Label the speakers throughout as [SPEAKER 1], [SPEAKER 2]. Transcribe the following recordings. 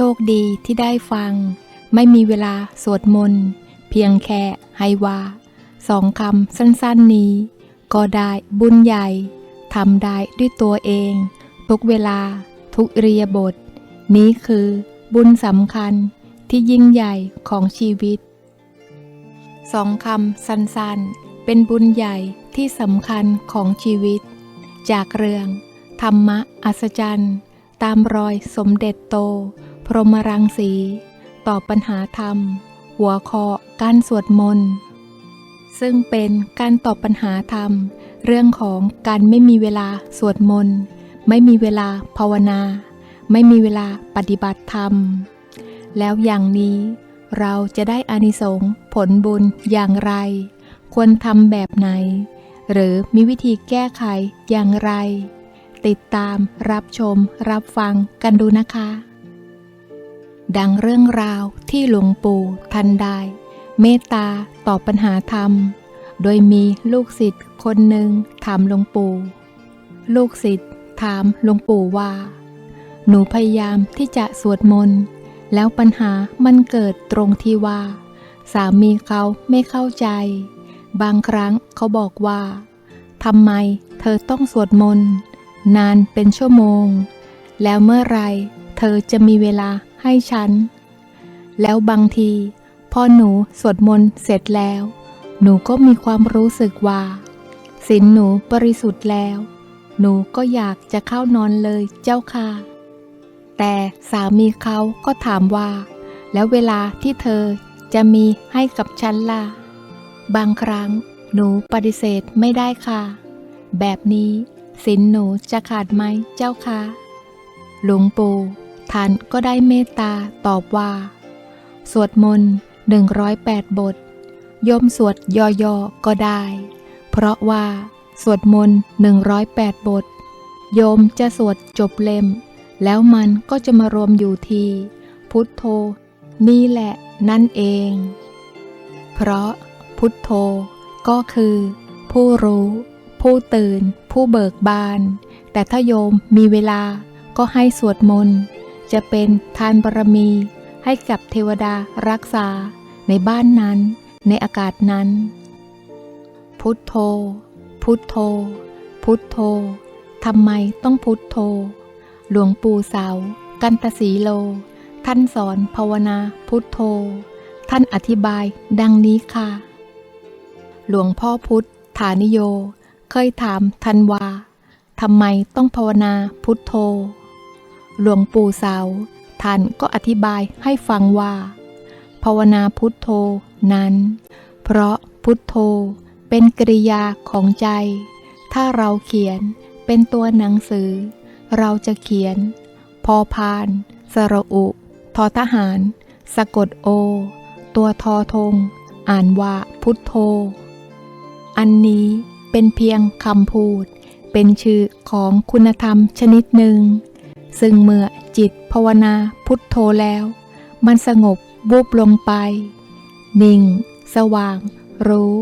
[SPEAKER 1] โชคดีที่ได้ฟัง ไม่มีเวลาสวดมนต์ เพียงแค่ให้วาสองคำสั้นๆนี้ ก็ได้บุญใหญ่ทำได้ด้วยตัวเอง ทุกเวลาทุกเรียบท นี้คือบุญสำคัญที่ยิ่งใหญ่ของชีวิตสองคำสั้นๆ เป็นบุญใหญ่ที่สำคัญของชีวิต จากเรื่อง ธรรมะอัศจรรย์ ตามรอยสมเด็จโต พรหมรังสี ตอบปัญหาธรรม หัวข้อการสวดมนต์ ซึ่งเป็นการตอบปัญหาธรรม เรื่องของการไม่มีเวลาสวดมนต์ ไม่มีเวลาภาวนา ไม่มีเวลาปฏิบัติธรรม แล้วอย่างนี้เราจะได้อานิสงส์ผลบุญอย่างไร ควรทำแบบไหน หรือมีวิธีแก้ไขอย่างไร ติดตามรับชมรับฟังกันดูนะคะ ดังเรื่องราวที่หลวงปู่ทันได้ เมตตาตอบปัญหาธรรม โดยมีลูกศิษย์คนหนึ่งถามหลวงปู่ลูกศิษย์ถามหลวงปู่ว่า หนูพยายามที่จะสวดมนต์แล้วปัญหามันเกิดตรงที่ว่า สามีเขาไม่เข้าใจ บางครั้งเขาบอกว่าทำไมเธอต้องสวดมนต์นานเป็นชั่วโมง แล้วเมื่อไรเธอจะมีเวลา ให้ฉัน แล้วบางที พอหนูสวดมนต์เสร็จแล้ว หนูก็มีความรู้สึกว่าศีลหนูบริสุทธิ์แล้ว หนูก็อยากจะเข้านอนเลยเจ้าค่ะ แต่สามีเขาก็ถามว่า แล้วเวลาที่เธอจะมีให้กับฉันล่ะ บางครั้งหนูปฏิเสธไม่ได้ค่ะ แบบนี้ศีลหนูจะขาดไหมเจ้าค่ะหลวงปู่ ท่านก็ได้เมตตาตอบว่า สวดมนต์108บทโยมสวดย่อๆก็ได้ เพราะว่า สวดมนต์108บท โยมจะสวดจบเล่ม แล้วมันก็จะมารวมอยู่ที่พุทโธ นี่แหละนั่นเอง เพราะพุทโธก็คือ ผู้รู้ ผู้ตื่น ผู้เบิกบาน แต่ถ้าโยมมีเวลาก็ให้สวดมนต์ จะเป็นทานบารมี ให้กับเทวดารักษา ในบ้านนั้น ในอากาศนั้น พุทโธ พุทโธ พุทโธทำไมต้องพุทโธ หลวงปู่เสา กันตสีโล ท่านสอนภาวนาพุทโธ ท่านอธิบายดังนี้ค่ะ หลวงพ่อพุทธฐานิโย เคยถามทันวาทำไมต้องภาวนาพุทโธ หลวงปู่เสาท่านก็อธิบายให้ฟังว่า ภาวนาพุทโธนั้น เพราะพุทโธเป็นกริยาของใจ ถ้าเราเขียนเป็นตัวหนังสือ เราจะเขียน พอพาน สระอุ ทอทหาร สะกดโอ ตัวทอทง อ่านว่าพุทโธ อันนี้เป็นเพียงคำพูด เป็นชื่อของคุณธรรมชนิดหนึ่ง ซึ่งเมื่อจิตภาวนาพุทโธแล้ว มันสงบบูบลงไป นิ่ง สว่าง รู้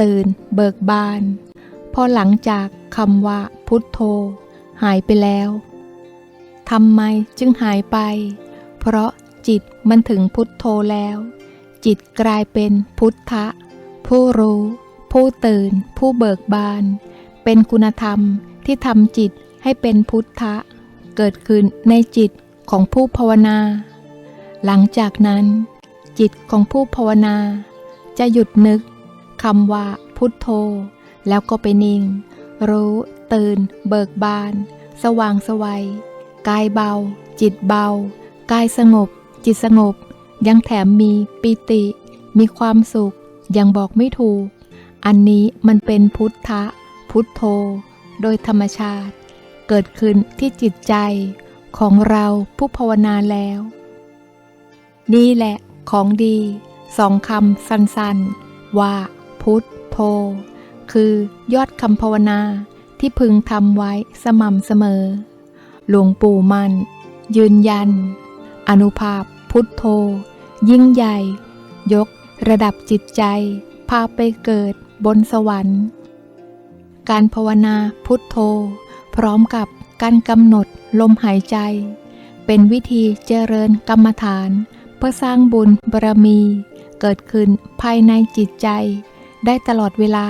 [SPEAKER 1] ตื่น เบิกบาน พอหลังจากคำว่าพุทโธ หายไปแล้วทำไมจึงหายไป เพราะจิตมันถึงพุทโธแล้ว จิตกลายเป็นพุทธะ ผู้รู้ ผู้ตื่น ผู้เบิกบาน เป็นคุณธรรมที่ทำจิตให้เป็นพุทธะ เกิดขึ้นในจิตของผู้ภาวนา หลังจากนั้น จิตของผู้ภาวนา จะหยุดนึกคำว่าพุทโธ แล้วก็ไปนิ่ง รู้ ตื่น เบิกบาน สว่างสวัยกายเบา จิตเบา กายสงบ จิตสงบ ยังแถมมีปิติ มีความสุข ยังบอกไม่ถูก อันนี้มันเป็นพุทธะ พุทโธ โดยธรรมชาติ เกิดขึ้นที่จิตใจของเราผู้ภาวนาแล้ว นี่แหละของดีสองคำสั้นๆ ว่าพุทโธคือยอดคำภาวนาที่พึงทำไว้สม่ำเสมอ หลวงปู่มัน ยืนยัน อนุภาพพุทโธ ยิ่งใหญ่ ยกระดับจิตใจ พาไปเกิดบนสวรรค์ การภาวนาพุทโธ พร้อมกับการกำหนดลมหายใจ เป็นวิธีเจริญกรรมฐาน เพื่อสร้างบุญบารมี เกิดขึ้นภายในจิตใจ ได้ตลอดเวลา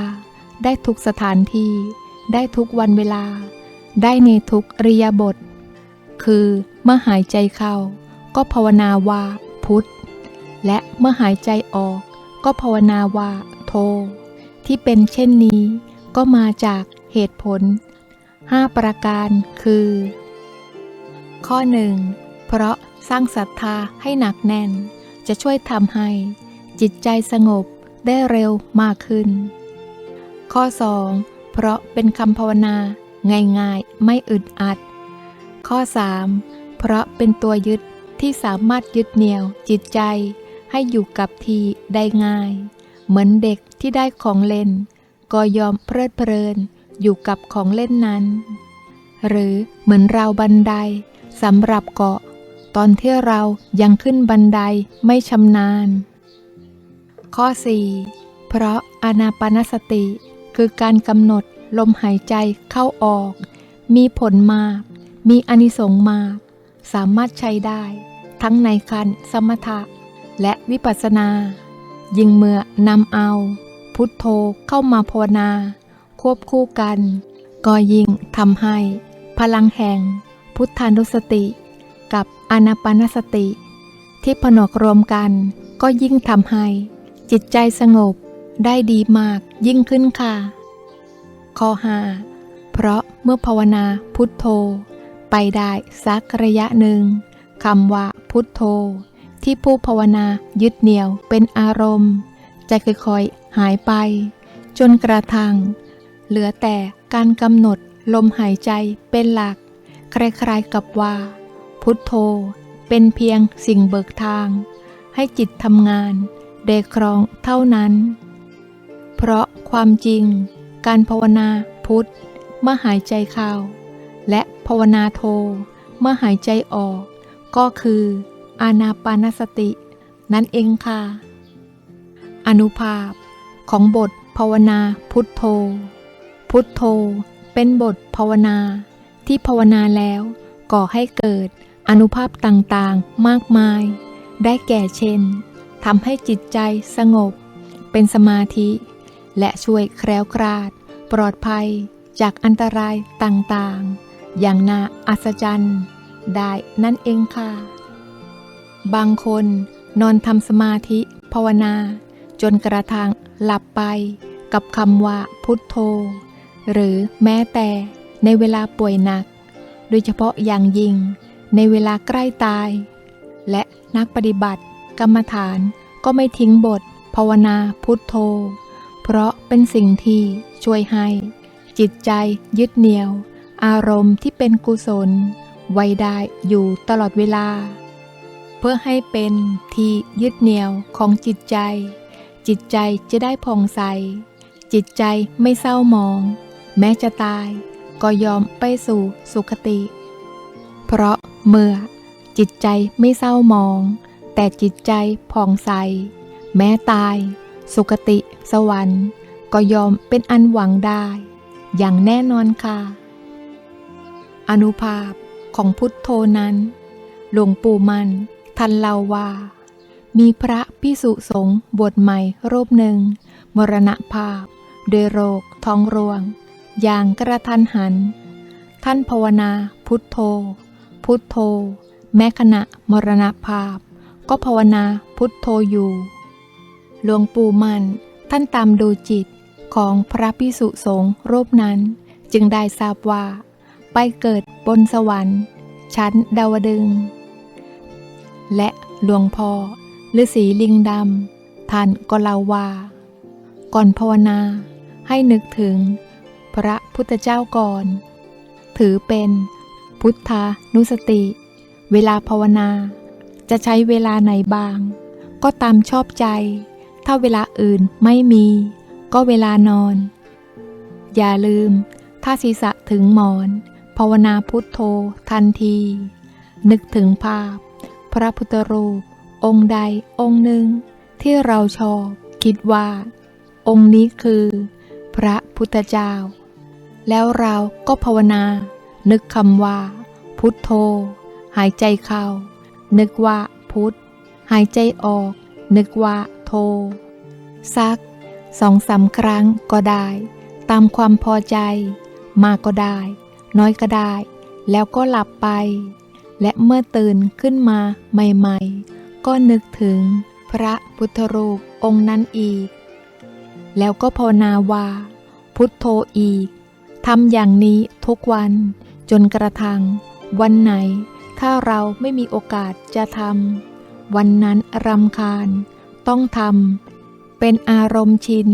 [SPEAKER 1] ได้ทุกสถานที่ ได้ทุกวันเวลา ได้ในทุกอริยาบท คือเมื่อหายใจเข้า ก็ภาวนาว่าพุทธและเมื่อหายใจออก ก็ภาวนาว่าโท ที่เป็นเช่นนี้ ก็มาจากเหตุผล 5 ประการคือ ข้อหนึ่งเพราะสร้างศรัทธาให้หนักแน่น จะช่วยทำให้ จิตใจสงบได้เร็วมากขึ้น ข้อ 2 เพราะเป็นคำภาวนาง่ายๆ ไม่อึดอัด ข้อ 3 เพราะเป็นตัวยึดที่สามารถยึดเหนี่ยวจิตใจ ให้อยู่กับทีได้ง่าย เหมือนเด็กที่ได้ของเล่น ก็ยอมเพลิดเพลิน อยู่กับของเล่นนั้น หรือเหมือนราวบันไดสำหรับเกาะ ตอนที่เรายังขึ้นบันไดไม่ชำนาญ ข้อ 4 เพราะอานาปานสติ คือการกำหนดลมหายใจเข้าออก มีผลมาก มีอนิสงส์มาก สามารถใช้ได้ ทั้งในคันสมถะ และวิปัสสนา ยิ่งเมื่อนำเอา พุทโธเข้ามาภาวนา ควบคู่กัน ก็ยิ่งทำให้ พลังแห่ง พุทธานุสติ กับอนาปานสติ ที่ผนวกรวมกัน ก็ยิ่งทำให้ จิตใจสงบได้ดีมากยิ่งขึ้นค่ะ ข้อ5เพราะเมื่อภาวนาพุทโธ ไปได้สักระยะหนึ่งคำว่าพุทโธ ที่ผู้ภาวนายึดเหนี่ยวเป็นอารมณ์ จะค่อยๆหายไป จนกระทั่ง เหลือแต่การกำหนดลมหายใจเป็นหลัก คล้ายๆกับว่า พุทโธ เป็นเพียงสิ่งเบิกทาง ให้จิตทำงานเดครองเท่านั้น เพราะความจริง การภาวนาพุทธเมื่อหายใจเข้า และภาวนาโทเมื่อหายใจออก ก็คือ อานาปานสติ นั่นเองค่ะ อนุภาพของบทภาวนาพุทโธ พุทโธ เป็นบทภาวนา ที่ภาวนาแล้วก่อให้เกิดอนุภาพต่างๆ มากมาย ได้แก่เช่นทำให้จิตใจสงบ เป็นสมาธิ และช่วยแคล้วคลาด ปลอดภัยจากอันตรายต่างๆ อย่างน่าอัศจรรย์ ได้นั่นเองค่ะ บางคนนอนทำสมาธิภาวนา จนกระทั่งหลับไปกับคำว่าพุทโธ หรือแม้แต่ในเวลาป่วยหนัก โดยเฉพาะอย่างยิ่ง ในเวลาใกล้ตาย และนักปฏิบัติ กรรมฐานก็ไม่ทิ้งบท ภาวนาพุทโธ เพราะเป็นสิ่งที่ช่วยให้ จิตใจยึดเหนี่ยว อารมณ์ที่เป็นกุศล ไว้ได้อยู่ตลอดเวลา เพื่อให้เป็นที่ยึดเหนี่ยวของจิตใจ จิตใจจะได้ผ่องใสจิตใจไม่เศร้าหมอง แม้จะตายก็ยอมไปสู่สุคติ เพราะเมื่อจิตใจไม่เศร้ามอง แต่จิตใจผ่องใส แม้ตาย สุคติ สวรรค์ ก็ยอมเป็นอันหวังได้ อย่างแน่นอนค่ะ อนุภาพของพุทโธนั้น หลวงปู่มันท่านเล่าว่า มีพระพิสุสงฆ์บวชใหม่รูปหนึ่ง มรณภาพ ด้วยโรคท้องร่วง อย่างกระทันหัน ท่านภาวนาพุทโธ พุทโธ แม้ขณะมรณภาพ ก็ภาวนาพุทโธอยู่ หลวงปู่มันท่านตามดูจิตของพระพิสุสงฆ์รูปนั้น จึงได้ทราบว่า ไปเกิดบนสวรรค์ ชั้นดาวดึง และหลวงพ่อฤาษีลิงดำท่านก็เล่าว่า ก่อนภาวนาให้นึกถึง พระพุทธเจ้าก่อน ถือเป็น พุทธานุสติ เวลาภาวนา จะใช้เวลาไหนบาง ก็ตามชอบใจ ถ้าเวลาอื่นไม่มี ก็เวลานอน อย่าลืม ถ้าศีรษะถึงหมอน ภาวนาพุทโธทันที นึกถึงภาพ พระพุทธรูป องค์ใดองค์หนึ่ง ที่เราชอบ คิดว่า องค์นี้คือพระพุทธเจ้า แล้วเราก็ภาวนา นึกคำว่า พุทโธ หายใจเข้า นึกว่าพุทหายใจออก นึกว่าโทสักสองสามครั้งก็ได้ ตามความพอใจ มากก็ได้ น้อยก็ได้ แล้วก็หลับไป และเมื่อตื่นขึ้นมาใหม่ๆ ก็นึกถึงพระพุทธรูปองค์นั้นอีก แล้วก็ภาวนาว่า พุทโธอีก ทำอย่างนี้ทุกวัน จนกระทั่งวันไหน ถ้าเราไม่มีโอกาสจะทำวันนั้นรำคาญ ต้องทำเป็นอารมณ์ชิน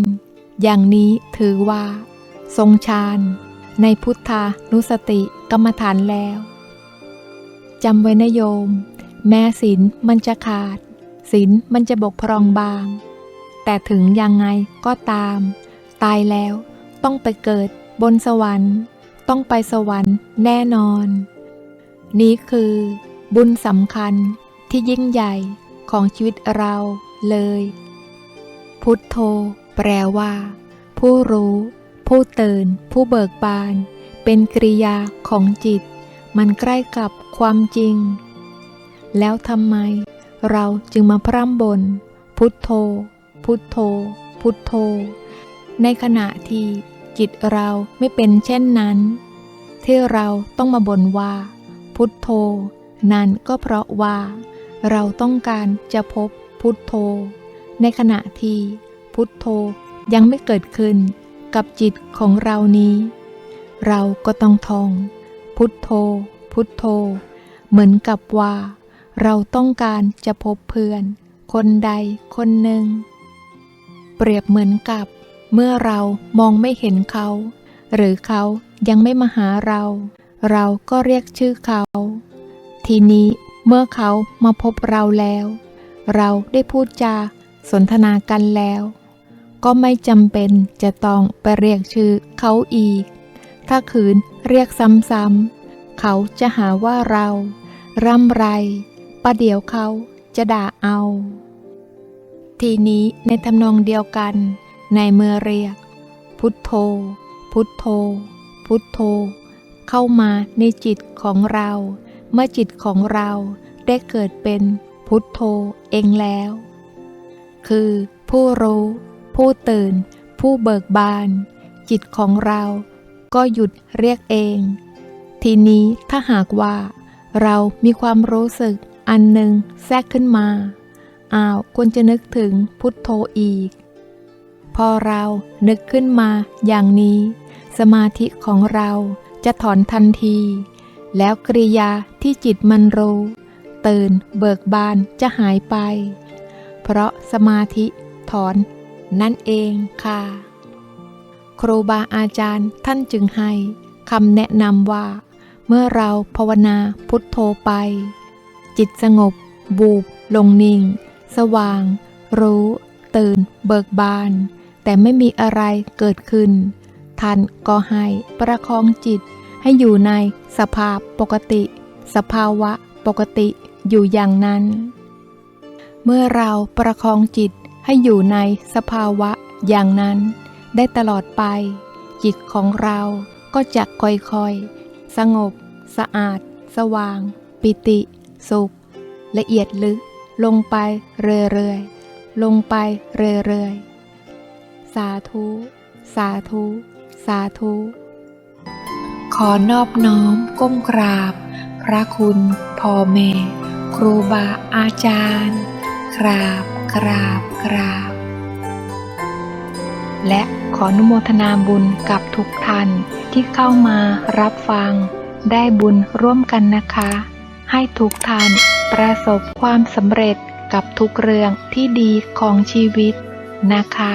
[SPEAKER 1] อย่างนี้ถือว่า ทรงฌานในพุทธานุสติกรรมฐานแล้วจำไว้นะโยม แม้ศีลมันจะขาดศีลมันจะบกพร่องบาง แต่ถึงยังไงก็ตาม ตายแล้วต้องไปเกิด บนสวรรค์ต้องไปสวรรค์แน่นอน นี้คือบุญสำคัญที่ยิ่งใหญ่ของชีวิตเราเลย พุทโธแปลว่า ผู้รู้ ผู้ตื่น ผู้เบิกบาน เป็นกริยาของจิต มันใกล้กับความจริง แล้วทำไมเราจึงมาพร่ำบน พุทโธ พุทโธ พุทโธ ในขณะที่ จิตเราไม่เป็นเช่นนั้น ที่เราต้องมาบ่นว่า พุทโธ นั่นก็เพราะว่า เราต้องการจะพบพุทโธ ในขณะที่พุทโธยังไม่เกิดขึ้นกับจิตของเรานี้ เราก็ต้องท่อง พุทโธ พุทโธ เหมือนกับว่า เราต้องการจะพบเพื่อน คนใดคนหนึ่ง เปรียบเหมือนกับ เมื่อเรามองไม่เห็นเขา หรือเขายังไม่มาหาเรา เราก็เรียกชื่อเขา ทีนี้เมื่อเขามาพบเราแล้ว เราได้พูดจาสนทนากันแล้ว ก็ไม่จำเป็นจะต้องไปเรียกชื่อเขาอีก ถ้าขืนเรียกซ้ำๆเขาจะหาว่าเราร่ำไรประเดี๋ยวเขาจะด่าเอา ทีนี้ในทำนองเดียวกัน ในเมื่อเรียก พุทโธ พุทโธ พุทโธ เข้ามาในจิตของเรา เมื่อจิตของเราได้เกิดเป็นพุทโธเองแล้ว คือ ผู้รู้ ผู้ตื่น ผู้เบิกบาน จิตของเราก็หยุดเรียกเอง ทีนี้ถ้าหากว่า เรามีความรู้สึกอันหนึ่งแทรกขึ้นมาอ้าวควรจะนึกถึงพุทโธอีก พอเรานึกขึ้นมาอย่างนี้ สมาธิของเราจะถอนทันที แล้วกริยาที่จิตมันรู้ ตื่นเบิกบานจะหายไป เพราะสมาธิถอน นั่นเองค่ะ ครูบาอาจารย์ท่านจึงให้คำแนะนำว่า เมื่อเราภาวนาพุทโธไป จิตสงบ บูบ ลงนิ่ง สว่าง รู้ ตื่น เบิกบาน แต่ไม่มีอะไรเกิดขึ้น ท่านก็ให้ประคองจิต ให้อยู่ในสภาพปกติ สภาวะปกติอยู่อย่างนั้น เมื่อเราประคองจิตให้อยู่ในสภาวะอย่างนั้น ได้ตลอดไป จิตของเราก็จะค่อยๆ สงบ สะอาด สว่าง ปิติ สุข ละเอียดลึก ลงไปเรื่อยๆ ลงไปเรื่อยๆ สาธุ สาธุ สาธุ ขอนอบน้อมก้มกราบ พระคุณพ่อแม่ ครูบาอาจารย์ กราบกราบกราบ และขออนุโมทนาบุญกับทุกท่านที่เข้ามารับฟัง ได้บุญร่วมกันนะคะ ให้ทุกท่านประสบความสำเร็จกับทุกเรื่องที่ดีของชีวิตนะคะ